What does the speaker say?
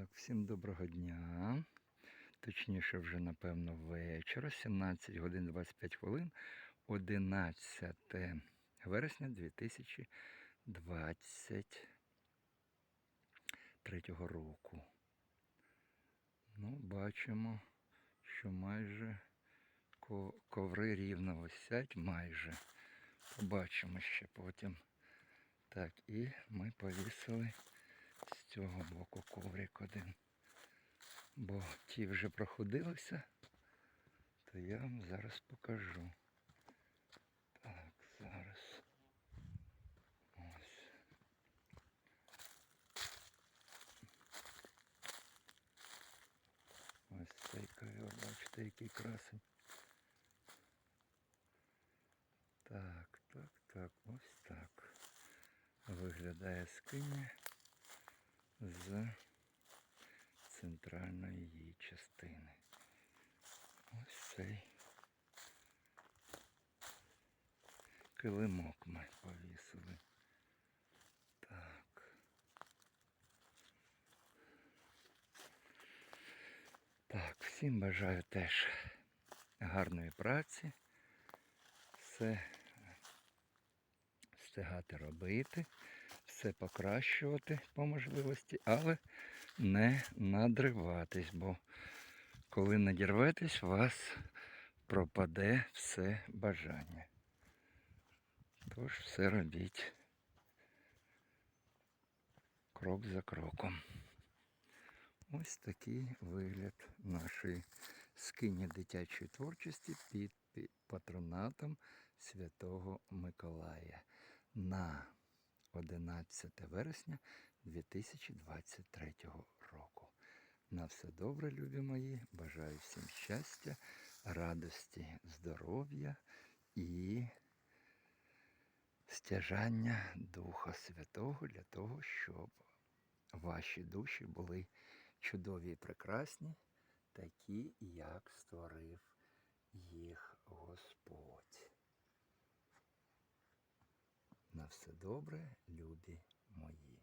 Так, всім доброго дня. Точніше, вже, напевно, вечора, 17 годин 25 хвилин, 11 вересня 2023 року. Ну, бачимо, що майже коври рівно висять, майже. Побачимо ще потім. Так, і ми повісили цього боку коврик один. Бо ті вже проходилися, то я вам зараз покажу. Так, зараз. Ось. Ось цей ковер, бачите, який красень. Так, так, так, ось так. Виглядає скиня з центральної її частини. Ось цей килимок ми повісили. Так. Так, всім бажаю теж гарної праці. Все встигати робити, все покращувати по можливості, але не надриватись, бо коли надірветесь, у вас пропаде все бажання. Тож все робіть крок за кроком. Ось такий вигляд нашої скині дитячої творчості під патронатом Святого Миколая на 11 вересня 2023 року. На все добре, любі мої. Бажаю всім щастя, радості, здоров'я і стяжання Духа Святого для того, щоб ваші душі були чудові і прекрасні, такі, як створив все добре, люди мої.